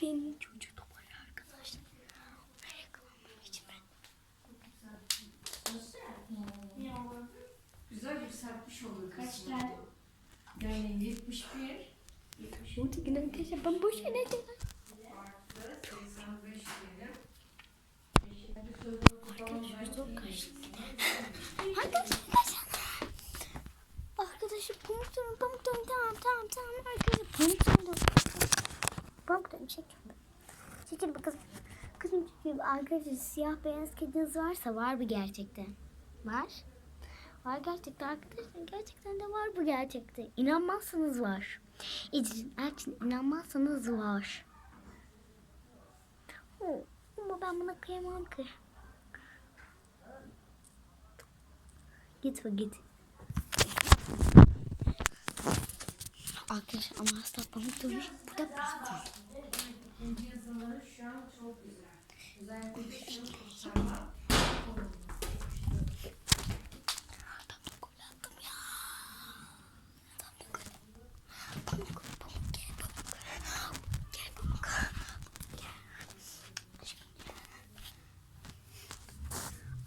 Green'in çocuğu da var. Arkadaşlar. Oraya yakalanmam için ben. Güzel yükseltmiş oluyor Kaç geldi? Yani 71 Burada yine arkadaşlar ben boş yere artı 85 diyelim. Arkadaşlar zor kaçtı. Arkadaşlar arkadaşlar. Pamuklarım pamuklarım tamam tamam tamam arkadaşlar pamuklarım pamuklarım çekil. Çekil bu kız. Kızım çekil. Arkadaşlar siyah beyaz kediniz varsa var bu gerçekten. Var. Var gerçekten arkadaşlar gerçekten de var bu gerçekten. İnanmazsanız var. İzin Elçin inanmazsanız var. Oo, Ama ben buna kıyamam ki. Git o git. Pamuk, pamuk gel pamuk. Gel pamuk. Gel.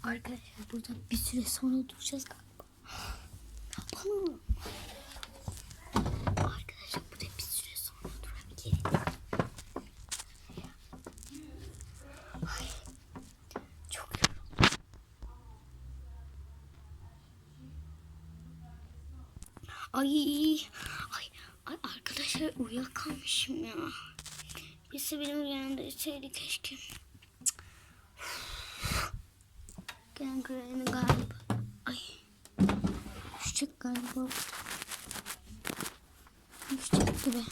Arkadaşlar burada bir süre sonra duracağız galiba. Ne yapalım? Arkadaşlar burada bir süre sonra durabiliriz. Ay, çok yoruldum. Ay, ay, ay arkadaşlar uyuyakalmışım ya. Birisi beni uyandırsaydı keşke. Gangreni galiba. Ay. Düşecek galiba. Düşecek gibi.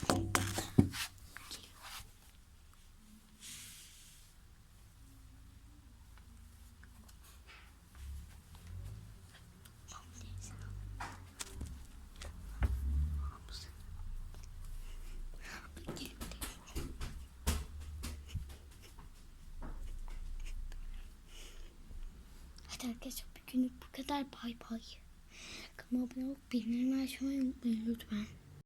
Arkadaşlar bugünlük bu kadar bay bay. Kanalıma abone olup bildirimleri açmayı unutmayın lütfen.